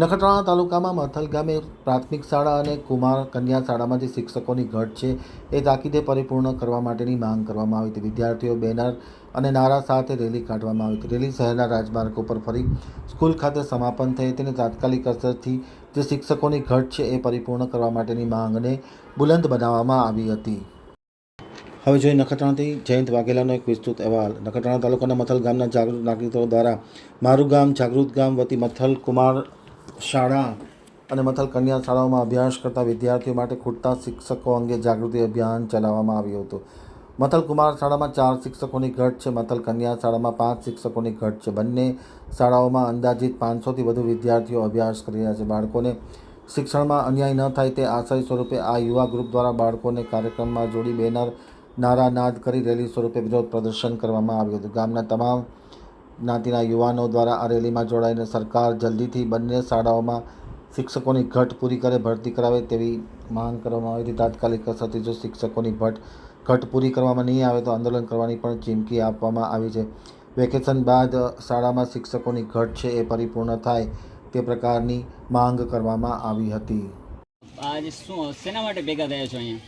નખત્રાણા તાલુકામાં મથલ ગામે પ્રાથમિક શાળા અને કુમાર કન્યા શાળામાં જે શિક્ષકોની ઘટ છે, એ તાકીદે પરિપૂર્ણ કરવા માટેની માંગ કરવામાં આવી હતી. વિદ્યાર્થીઓ બેનર અને નારા સાથે રેલી કાઢવામાં આવી હતી. રેલી શહેરના રાજમાર્ગ ઉપર ફરી સ્કૂલ ખાતે સમાપન થઈ તેને તાત્કાલિક અસરથી જે શિક્ષકોની ઘટ છે, એ પરિપૂર્ણ કરવા માટેની માંગને બુલંદ બનાવવામાં આવી હતી. હવે જોઈએ નખત્રાણાથી જયંત વાઘેલાનો એક વિસ્તૃત અહેવાલ. નખત્રાણા તાલુકાના મથલ ગામના જાગૃત નાગરિકો દ્વારા મારું ગામ જાગૃત ગામ વતી મથલ કુમાર શાળા અને મથલ કન્યા શાળાઓમાં અભ્યાસ કરતા વિદ્યાર્થીઓ માટે ખૂટતા શિક્ષકો અંગે જાગૃતિ અભિયાન ચલાવવામાં આવ્યું હતું. મથલ કુમાર શાળામાં ચાર શિક્ષકોની ઘટ છે, મથલ કન્યા શાળામાં પાંચ શિક્ષકોની ઘટ છે. બંને શાળાઓમાં અંદાજિત પાંચસોથી વધુ વિદ્યાર્થીઓ અભ્યાસ કરી રહ્યા છે. બાળકોને શિક્ષણમાં અન્યાય ન થાય તે આશય સ્વરૂપે આ યુવા ગ્રુપ દ્વારા બાળકોને કાર્યક્રમમાં જોડી બેનર નારા નાદ કરી રેલી સ્વરૂપે વિરોધ પ્રદર્શન કરવામાં આવ્યું હતું. ગામના તમામ જ્ઞાતિના યુવાનો દ્વારા આ રેલીમાં જોડાઈને સરકાર જલ્દીથી બંને શાળાઓમાં શિક્ષકોની ઘટ પૂરી કરે ભરતી કરાવે તેવી માંગ કરવામાં આવી હતી. તાત્કાલિક અસરથી જો શિક્ષકોની ભટ ઘટ પૂરી કરવામાં નહીં આવે તો આંદોલન કરવાની પણ ચીમકી આપવામાં આવી છે. વેકેશન બાદ શાળામાં શિક્ષકોની ઘટ છે એ પરિપૂર્ણ થાય તે પ્રકારની માંગ કરવામાં આવી હતી. આજે શું શેના માટે ભેગા થયા છો અહીંયા?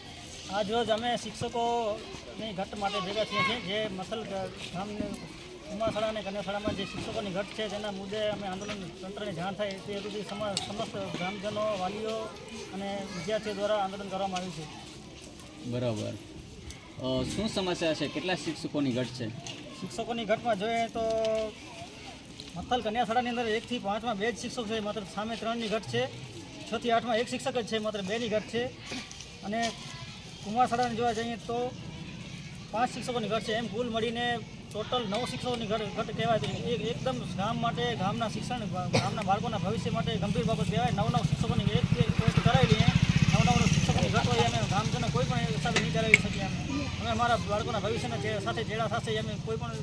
આજ રોજ અમે શિક્ષકોની ઘટ માટે ભેગા થયા છીએ જે મસલ ગામની ઉમાશાળા અને કન્યાશાળામાં જે શિક્ષકોની ઘટ છે તેના મુદ્દે અમે આંદોલન તંત્રને જાણ થાય તે હેતુથી સમ સમસ્ત ગ્રામજનો વાલીઓ અને વિદ્યાર્થીઓ દ્વારા આંદોલન કરવામાં આવ્યું છે. બરાબર. શું સમસ્યા છે? કેટલા શિક્ષકોની ઘટ છે? શિક્ષકોની ઘટમાં જોઈએ તો મથલ કન્યાશાળાની અંદર એકથી પાંચમાં બે જ શિક્ષકો છે માત્ર સામે ત્રણની ઘટ છે. છથી આઠમાં એક શિક્ષક જ છે માત્ર બેની ઘટ છે. અને કુમારશાળાને જોવા જઈએ તો પાંચ શિક્ષકોની ઘટ છે. એમ કુલ મળીને ટોટલ નવ શિક્ષકોની ઘટ કહેવાય છે. એક એકદમ ગામ માટે, ગામના શિક્ષણ ગામના બાળકોના ભવિષ્ય માટે ગંભીર બાબત કહેવાય. નવ નવ શિક્ષકોની એક પોસ્ટ નવ નવ શિક્ષકોની ઘટ હોય અમે ગામજનો કોઈ પણ સાથે નહીં કરાવી શકીએ અમે. અમે અમારા બાળકોના ભવિષ્યના સાથે જેડા થશે અમે કોઈ પણ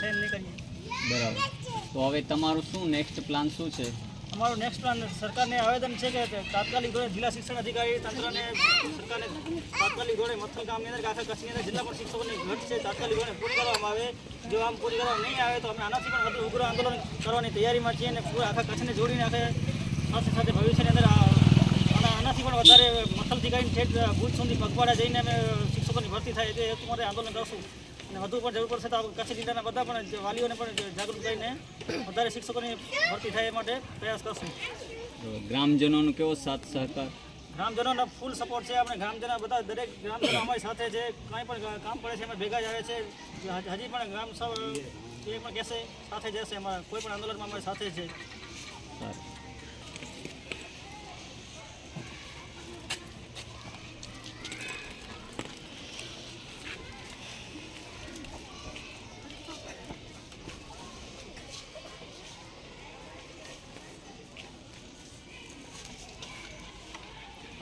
સહન નહીં કરીએ. બરાબર. તો હવે તમારું શું નેક્સ્ટ પ્લાન શું છે? અમારું નેક્સ્ટ પ્લાન સરકારને આવેદન છે કે તાત્કાલિક ધોરણે જિલ્લા શિક્ષણ અધિકારી તંત્રને, સરકારને તાત્કાલિક ધોરણે મથલ ગામની અંદર આખા કચ્છની અંદર જિલ્લા પણ શિક્ષકોની ઘટ છે, તાત્કાલિક ધોરણે પૂરી કરવામાં આવે. જો આમ પૂરી કરવામાં નહીં આવે તો અમે આનાથી પણ વધુ ઉગ્ર આંદોલન કરવાની તૈયારીમાં છીએ અને પૂરા આખા કચ્છને જોડીને આખે સાથે સાથે ભવિષ્યની અંદર આનાથી પણ વધારે મથલથી કરીને ઠેઠ ભૂજ સુધી પગપાળા જઈને અમે શિક્ષકોની ભરતી થાય તે હેતુ માટે આંદોલન કરશું. અને વધુ પણ જરૂર પડશે તો કચ્છ જિલ્લાના બધા પણ વાલીઓને પણ જાગૃત કરીને વધારે શિક્ષકોની ભરતી થાય એ માટે પ્રયાસ કરશું. ગ્રામજનોનો કેવો સાથ સહકાર? ગ્રામજનોનો ફૂલ સપોર્ટ છે. આપણે ગ્રામજનો બધા દરેક ગ્રામજનો અમારી સાથે છે. કાંઈ પણ કામ પડે છે અમે ભેગા જ આવે છે. હજી પણ ગ્રામ સભા એ પણ કહેશે સાથે જશે અમારા કોઈ પણ આંદોલનમાં અમારી સાથે છે. સારું.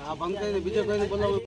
આ બંધ કરીને બીજો કોઈને બોલાવો.